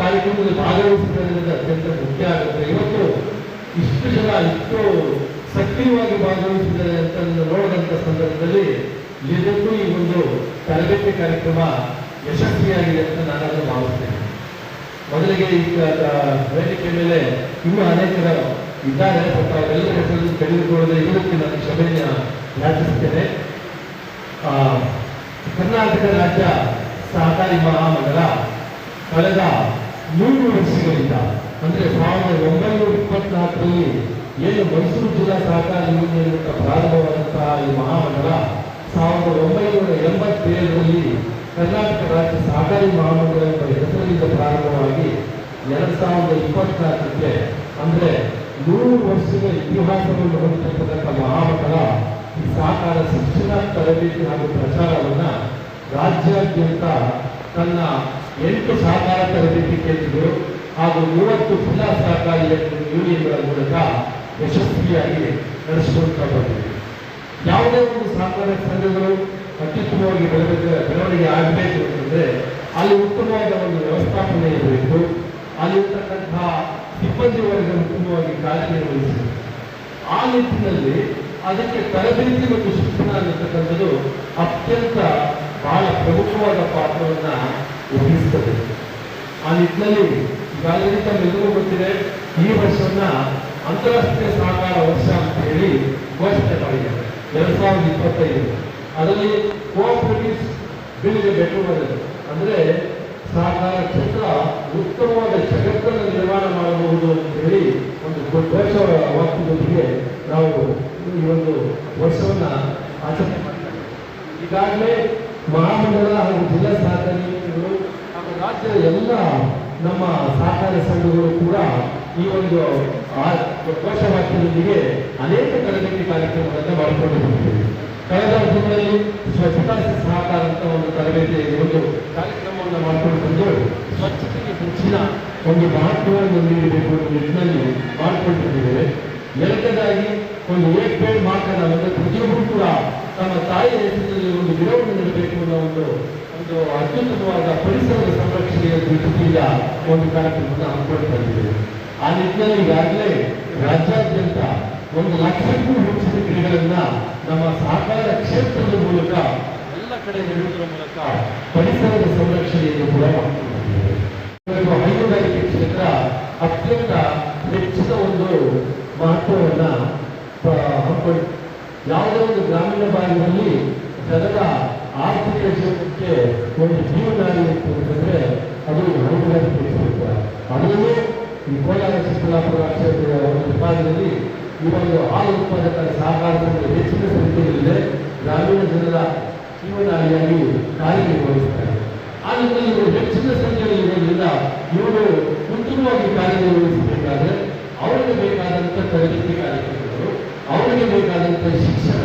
ಕಾರ್ಯಕ್ರಮದಲ್ಲಿ ಭಾಗವಹಿಸಿದ್ದಾರೆ ಅನ್ನೋದು ಅತ್ಯಂತ ಮುಖ್ಯ ಆಗುತ್ತೆ. ಇವತ್ತು ಇಷ್ಟು ಜನ ಇಷ್ಟು ಸಕ್ರಿಯವಾಗಿ ಭಾಗವಹಿಸಿದ್ದಾರೆ ಅಂತ ನೋಡಿದಂಥ ಸಂದರ್ಭದಲ್ಲಿ ನಿಜಕ್ಕೂ ಈ ಒಂದು ತರಬೇತಿ ಕಾರ್ಯಕ್ರಮ ಯಶಸ್ವಿಯಾಗಿದೆ ಅಂತ ನಾನು ಭಾವಿಸ್ತೇನೆ. ಮೊದಲಿಗೆ ಈಗ ವೇದಿಕೆ ಮೇಲೆ ಇನ್ನೂ ಅನೇಕರು ಇದ್ದಾರೆ ಬಟ್ ಅವರೆಲ್ಲರ ಹೆಸರನ್ನು ತೆಗೆದುಕೊಳ್ಳದೆ ಇದಕ್ಕೆ ನಾನು ಕ್ಷಮೆಯ ಯಾಚಿಸುತ್ತೇನೆ. ಕರ್ನಾಟಕ ರಾಜ್ಯ ಸಹಕಾರಿ ಮಹಾಮಂಡಲ ಕಳೆದ ನೂರು ವರ್ಷಗಳಿಂದ, ಅಂದರೆ ಸಾವಿರದ ಒಂಬೈನೂರ ಇಪ್ಪತ್ನಾಲ್ಕರಲ್ಲಿ ಏನು ಮೈಸೂರು ಜಿಲ್ಲಾ ಸಹಕಾರಿ ಯೂನಿಯನ್ ಪ್ರಾರಂಭವಾದಂತಹ ಈ ಮಹಾಮಂಡಲ ಸಾವಿರದ ಒಂಬೈನೂರ ಎಂಬತ್ತೇಳರಲ್ಲಿ ಕರ್ನಾಟಕ ರಾಜ್ಯ ಸಹಕಾರಿ ಮಹಾಮಂಡಲ ಎಂಬ ಹೆಸರಿನಿಂದ ಪ್ರಾರಂಭವಾಗಿ ಎರಡು ಸಾವಿರದ ಇಪ್ಪತ್ನಾಲ್ಕಕ್ಕೆ, ಅಂದ್ರೆ ನೂರು ವರ್ಷದ ಇತಿಹಾಸವನ್ನು ಹೊಂದಿರತಕ್ಕಂಥ ಮಹಾಮಂಡಲ ಈ ಸಹಕಾರ ಶಿಕ್ಷಣ ತರಬೇತಿ ಹಾಗೂ ಪ್ರಚಾರವನ್ನ ರಾಜ್ಯಾದ್ಯಂತ ತನ್ನ ಎಂಟು ಸಹಕಾರ ತರಬೇತಿ ಕೇಂದ್ರಗಳು ಹಾಗೂ ಮೂವತ್ತು ಜಿಲ್ಲಾ ಸಹಕಾರಿ ಯೂನಿಯನ್ಗಳ ಮೂಲಕ ಯಶಸ್ವಿಯಾಗಿ ನಡೆಸಿಕೊಳ್ತಾ ಬಂದಿದೆ. ಯಾವುದೇ ಒಂದು ಸಹಕಾರ ಸಂಘಗಳು ಅತ್ಯುತ್ತಮವಾಗಿ ಬೆಳವಣಿಗೆ ಬೆಳವಣಿಗೆ ಆಗಬೇಕು ಅಂತಂದ್ರೆ ಅಲ್ಲಿ ಉತ್ತಮವಾದ ಒಂದು ವ್ಯವಸ್ಥಾಪನೆ ಇರಬೇಕು. ಅಲ್ಲಿರ್ತಕ್ಕಂತಹ ಸಿಬ್ಬಂದಿ ವರ್ಗ ಉತ್ತಮವಾಗಿ ಕಾರ್ಯನಿರ್ವಹಿಸಿದೆ. ಆ ನಿಟ್ಟಿನಲ್ಲಿ ಅದಕ್ಕೆ ತರಬೇತಿ ಮತ್ತು ಶಿಕ್ಷಣ ಅನ್ನತಕ್ಕಂಥದ್ದು ಅತ್ಯಂತ ಬಹಳ ಪ್ರಮುಖವಾದ ಪಾತ್ರವನ್ನು ವಹಿಸುತ್ತದೆ ಆ ನಿಟ್ಟಿನಲ್ಲಿ ಈಗಾಗಲೇ ತಮ್ಮೆಲ್ಲರಿಗೂ ಗೊತ್ತಿದೆ, ಈ ವರ್ಷವನ್ನ ಅಂತಾರಾಷ್ಟ್ರೀಯ ಸಹಕಾರ ವರ್ಷ ಅಂತ ಹೇಳಿ ಘೋಷಣೆ ಮಾಡಿದ್ದಾರೆ. ಎರಡ್ ಸಾವಿರದ ಇಪ್ಪತ್ತೈದು. ಅದರಲ್ಲಿ ಕೋಆಪರೇಟಿವ್ ಬಿಲ್ಗೆ ಬೇಕು ಅಂದ್ರೆ ಸಹಕಾರ ಕ್ಷೇತ್ರ ಉತ್ತಮವಾದ ಜಗತ್ತನ್ನು ನಿರ್ಮಾಣ ಮಾಡಬಹುದು ಅಂತ ಹೇಳಿ ಒಂದು ಘೋಷ ವಾಕ್ಯದೊಂದಿಗೆ ನಾವು ಈ ಒಂದು ವರ್ಷವನ್ನ ಆಚರಣೆ ಮಾಡ್ತೇವೆ. ಈಗಾಗಲೇ ಮಹಾಮಂಡಲ ಹಾಗೂ ಜಿಲ್ಲಾ ಸಹಕಾರಿ ಹಾಗೂ ರಾಜ್ಯದ ಎಲ್ಲ ನಮ್ಮ ಸಹಕಾರ ಸಂಘಗಳು ಕೂಡ ಈ ಒಂದು ಘೋಷವಾಕ್ಯದೊಂದಿಗೆ ಅನೇಕ ತರಬೇತಿ ಕಾರ್ಯಕ್ರಮಗಳನ್ನು ಮಾಡಿಕೊಂಡು ದಿನಗಳಲ್ಲಿ ಸ್ವಚ್ಛತಾ ಸಹಕಾರ ಅಂತ ಒಂದು ತರಬೇತಿ ಒಂದು ಕಾರ್ಯಕ್ರಮವನ್ನು ಮಾಡಿಕೊಂಡು ಸ್ವಚ್ಛತೆಗೆ ಹೆಚ್ಚಿನ ಒಂದು ಮಹತ್ವವನ್ನು ನೀಡಬೇಕು ಅನ್ನೋ ನಿಟ್ಟಿನಲ್ಲಿ ಮಾಡಿಕೊಂಡಿದ್ದೇವೆ ಎರಡನೇದಾಗಿ ಒಂದು ಏಕ್ ಪೇಡ್ ಮಾರ್ಕನ ಒಂದು ಪ್ರತಿಯೊಬ್ಬರು ಕೂಡ ತಮ್ಮ ತಾಯಿ ಹೆಸರಿನಲ್ಲಿ ಒಂದು ಗಿಡವನ್ನು ನೆಡಬೇಕು ಅನ್ನೋ ಒಂದು ಒಂದು ಅತ್ಯುತ್ತಮವಾದ ಪರಿಸರದ ಸಂರಕ್ಷಣೆಯ ದೃಷ್ಟಿಯಿಂದ ಒಂದು ಕಾರ್ಯಕ್ರಮವನ್ನು ಹಮ್ಮಿಕೊಳ್ತಾ ಇದ್ದೇವೆ. ಆ ನಿಟ್ಟಿನಲ್ಲಿ ಈಗಾಗಲೇ ರಾಜ್ಯಾದ್ಯಂತ ಒಂದು ಲಕ್ಷಕ್ಕೂ ಹೆಚ್ಚಿನ ಗಿಡಗಳನ್ನ ನಮ್ಮ ಸಹಕಾರ ಕ್ಷೇತ್ರದ ಮೂಲಕ ಎಲ್ಲ ಕಡೆ ನೆಡುವುದರ ಮೂಲಕ ಪರಿಸರದ ಸಂರಕ್ಷಣೆಯನ್ನು ಕೂಡ ಹೈನುಗಾರಿಕೆ ಕ್ಷೇತ್ರ ಅತ್ಯಂತ ಹೆಚ್ಚಿನ ಒಂದು ಮಹತ್ವವನ್ನ ಯಾವುದೇ ಒಂದು ಗ್ರಾಮೀಣ ಭಾಗದಲ್ಲಿ ಜನರ ಆರ್ಥಿಕ ಜೀವನಕ್ಕೆ ಒಂದು ಜೀವನಾಡಿ ಅಂತಂದ್ರೆ ಅದು ಹೈನುಗಾರಿಕೆ ಕ್ಷೇತ್ರ. ಅದರಲ್ಲೂ ಈ ಕೋಲಾರ ಚಿಕ್ಕಬಳ್ಳಾಪುರ ಕ್ಷೇತ್ರದ ಒಂದು ವಿಭಾಗದಲ್ಲಿ ಒಂದು ಹಾಲು ಉತ್ಪಾದಕರ ಸಹಕಾರದಲ್ಲಿ ಹೆಚ್ಚಿನ ಸಂಖ್ಯೆಯಲ್ಲಿದೆ. ಗ್ರಾಮೀಣ ಜನರ ಜೀವನಾಡಿಯಾಗಿ ಕಾರ್ಯನಿರ್ವಹಿಸ್ತಾರೆ. ಆ ನಿಟ್ಟಿನಲ್ಲಿ ಇವರು ಹೆಚ್ಚಿನ ಸಂಖ್ಯೆಯಲ್ಲಿ ಇರೋದ್ರಿಂದ ಇವರು ಉತ್ತಮವಾಗಿ ಕಾರ್ಯನಿರ್ವಹಿಸಬೇಕಾದ್ರೆ ಅವರಿಗೆ ಬೇಕಾದಂಥ ತರಬೇತಿ ಕಾರ್ಯಕ್ರಮಗಳು, ಅವರಿಗೆ ಬೇಕಾದಂಥ ಶಿಕ್ಷಣ,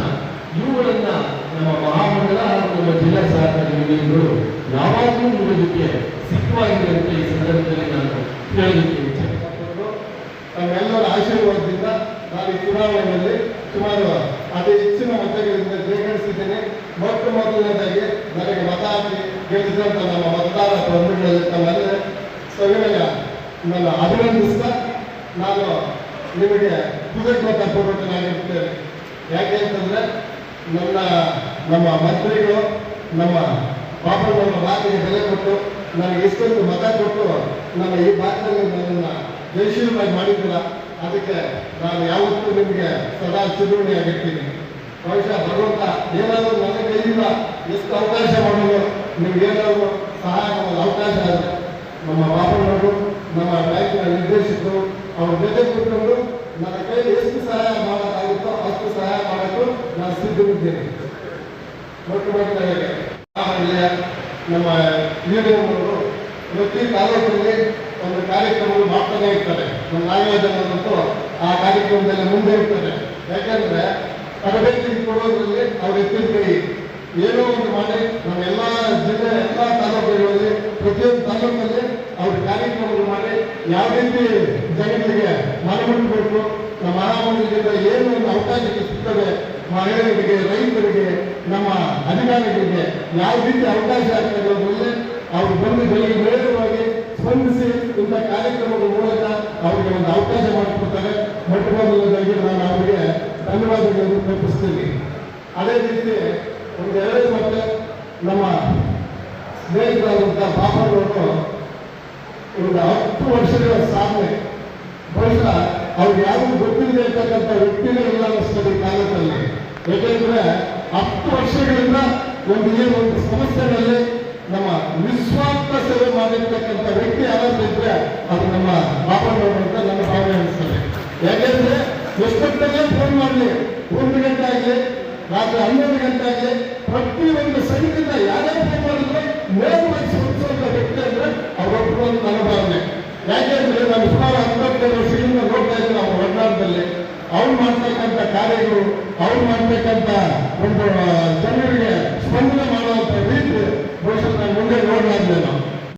ಇವುಗಳನ್ನ ನಮ್ಮ ಮಹಾಮಂಡಲ ನಮ್ಮ ಜಿಲ್ಲಾ ಸಹಕಾರಿ ಯೂನಿಯನ್ಗಳು ಯಾವಾಗಲೂ ನೀಡೋದಕ್ಕೆ ಸಿದ್ಧವಾಗಿದೆ ಅಂತ ಈ ಸಂದರ್ಭದಲ್ಲಿ ನಾನು ಹೇಳಲಿಕ್ಕೆ ಇಚ್ಛೆ ತಮ್ಮೆಲ್ಲರ ಆಶೀರ್ವಾದದಿಂದ ನಾನು ಚುನಾವಣೆಯಲ್ಲಿ ಸುಮಾರು ಅತಿ ಹೆಚ್ಚಿನ ಮತಗಳಿಂದ ಜಯಗಳಿಸಿದ್ದೇನೆ ಮೊಟ್ಟ ಮೊದಲನೇದಾಗಿ ನನಗೆ ಮತ ಹಾಕಿ ಗೆಲ್ಲಿಸಿದಂಥ ನಮ್ಮ ಮತದಾರ ಬಂಧುಗಳಲ್ಲಿ ತಮ್ಮಲ್ಲಿ ಸವಿನಯ ನನ್ನ ಅಭಿನಂದಿಸ್ತಾ. ನಾನು ನಿಮಗೆ ಕೃತಜ್ಞತಾ ಪೂರ್ವಕನಾಗಿರ್ತೇನೆ ಯಾಕೆ ಅಂತಂದ್ರೆ ನನ್ನ, ನಮ್ಮ ಮಂತ್ರಿಗಳು ನಮ್ಮ ಪಾಪಣ್ಣವರ ಮಾತಿಗೆ ಬೆಲೆ ಕೊಟ್ಟು ನನಗೆ ಇಷ್ಟೊಂದು ಮತ ಕೊಟ್ಟು ನನ್ನ ಈ ಭಾಗದಲ್ಲಿ ನನ್ನನ್ನು ಜಯಶೀಲವಾಗಿ ಮಾಡಿದ್ದೀರ? ಅದಕ್ಕೆ ನಾನು ಯಾವತ್ತೂ ನಿಮಗೆ ಸದಾ ಚಿರುಣಿಯಾಗಿರ್ತೀನಿ ಬಹುಶಃ ಭಗವಂತ ಏನಾದರೂ ನನ್ನ ಕೈಯಿಂದ ಎಷ್ಟು ಅವಕಾಶ ಮಾಡಲು ನಿಮ್ಗೆ ಏನಾದರೂ ಸಹಾಯ ಮಾಡಲು ಅವಕಾಶ ಆದರೆ ನಮ್ಮ ಬಾಬಣ್ಣವರು, ನಮ್ಮ ಬ್ಯಾಂಕಿನ ನಿರ್ದೇಶಕರು, ಅವ್ರ ಜೊತೆ ಕೂತ್ಕೊಂಡು ನನ್ನ ಕೈಯಲ್ಲಿ ಎಷ್ಟು ಸಹಾಯ ಮಾಡೋಕ್ಕಾಗುತ್ತೋ ಅಷ್ಟು ಸಹಾಯ ಮಾಡೋಕ್ಕೂ ನಾನು ಸಿದ್ಧವಿದ್ದೇನೆ ಮೊಟ್ಟ ಮೊದಲನೆಗೆ ಆಮೇಲೆ ನಮ್ಮ ಹಿರಿಯವರು ಪ್ರತಿ ತಾಲೂಕಲ್ಲಿ ಒಂದು ಕಾರ್ಯಕ್ರಮಗಳು ಮಾಡ್ತಾನೆ ಇರ್ತಾರೆ. ನಮ್ಮ ನಾಗರಾಜನಂತೂ ಆ ಕಾರ್ಯಕ್ರಮದಲ್ಲಿ ಮುಂದೆ ಇರ್ತಾರೆ ಯಾಕಂದ್ರೆ ತರಬೇತಿ ಕೊಡೋದ್ರಲ್ಲಿ ಅವ್ರ ಎತ್ತಿನ ಕೈ ಏನೋ ಒಂದು ಮಾಡಿ ನಮ್ಮ ಎಲ್ಲ ಜಿಲ್ಲೆ, ಎಲ್ಲ ತಾಲೂಕುಗಳಲ್ಲಿ, ಪ್ರತಿಯೊಂದು ತಾಲೂಕಲ್ಲಿ ಅವ್ರ ಕಾರ್ಯಕ್ರಮಗಳು ಮಾಡಿ ಯಾವ ರೀತಿ ಜನಗಳಿಗೆ ಮನಮುಟ್ಟಬೇಕು, ನಮ್ಮ ಮಹಾಮಂತ್ರಿಗಳಿಂದ ಏನು ಒಂದು ಅವಕಾಶಕ್ಕೆ ಸಿಗ್ತದೆ ಮಹಿಳೆಯರಿಗೆ, ರೈತರಿಗೆ, ನಮ್ಮ ಅಧಿಕಾರಿಗಳಿಗೆ ಯಾವ ರೀತಿ ಅವಕಾಶ ಆಗ್ತದೆ ಅನ್ನೋದ್ರಲ್ಲಿ ಅವ್ರು ಬಂದು ಬೆಳಿಗ್ಗೆ ನೇರವಾಗಿ ಸ್ಪಂದಿಸಿ ಇಂಥ ಕಾರ್ಯಕ್ರಮಗಳ ಮೂಲಕ ಅವರಿಗೆ ಒಂದು ಅವಕಾಶ ಮಾಡಿಕೊಡ್ತಾರೆ ಮೊಟ್ಟ ಮೊದಲನೇದಾಗಿ ನಾನು ಅವರಿಗೆ ಧನ್ಯವಾದಗಳನ್ನು ಕಲ್ಪಿಸ್ತೀನಿ ಅದೇ ರೀತಿ ಒಂದು ಎರಡು ಮತ್ತೆ ನಮ್ಮ ಸ್ನೇಹಿತರಾದಂಥ ಬಾಬಾರವರು ಒಂದು ಹತ್ತು ವರ್ಷಗಳ ಸಾಧನೆ. ಬಹುಶಃ ಅವ್ರು ಯಾರು ಗೊತ್ತಿಲ್ಲದೆ ಇರ್ತಕ್ಕಂಥ ವ್ಯಕ್ತಿನೇ ಇಲ್ಲ ಅನ್ನಿಸ್ತದೆ ಕಾಲದಲ್ಲಿ. ಯಾಕೆಂದ್ರೆ ಹತ್ತು ವರ್ಷಗಳಿಂದ ಒಂದು ಏನು ಒಂದು ಸಮಸ್ಯೆಗಳಲ್ಲಿ ನಮ್ಮ ನಿಸ್ವಾರ್ಥ ಸೇವೆ ಮಾಡಿರ್ತಕ್ಕಂಥ ವ್ಯಕ್ತಿ ಯಾರಾದ್ರೂ ಇದ್ರೆ ಅದು ನಮ್ಮ ಬಾಬಣ್ಣವರು ಅಂತ ನನ್ನ ಭಾವನೆ ಅನಿಸ್ತದೆ. ಯಾಕೆಂದ್ರೆ ಎಷ್ಟೊತ್ತಲ್ಲೇ ಫೋನ್ ಮಾಡಲಿ? ಒಂದು ಗಂಟೆ ಆಗಲಿ, ರಾತ್ರಿ ಹನ್ನೊಂದು ಗಂಟೆ ಆಗಲಿ ಒಂದು ಸೈನಿಕರಿಂದ ಯಾರೇ ಫೋನ್ ಮಾಡಿದ್ರೆ ನೇರವಾಗಿ ಸ್ಪಂದಿಸುವಂತ ವ್ಯಕ್ತಿ ಅಂದ್ರೆ ಅವರೊಬ್ಬರು ನನ್ನ ಭಾವನೆ. ಯಾಕೆಂದ್ರೆ ನಾನು ಸುಮಾರು ಹತ್ತೊಂಬತ್ತು ವರ್ಷದಿಂದ ನೋಡ್ತಾ ಇದ್ದೀನಿ ಅವ್ರ ಒಡನಾಟದಲ್ಲಿ ಅವ್ರು ಮಾಡ್ತಕ್ಕಂಥ ಕಾರ್ಯಗಳು, ಅವ್ರು ಮಾಡ್ತಕ್ಕಂಥ ಒಂದು ಜನರ 応援団の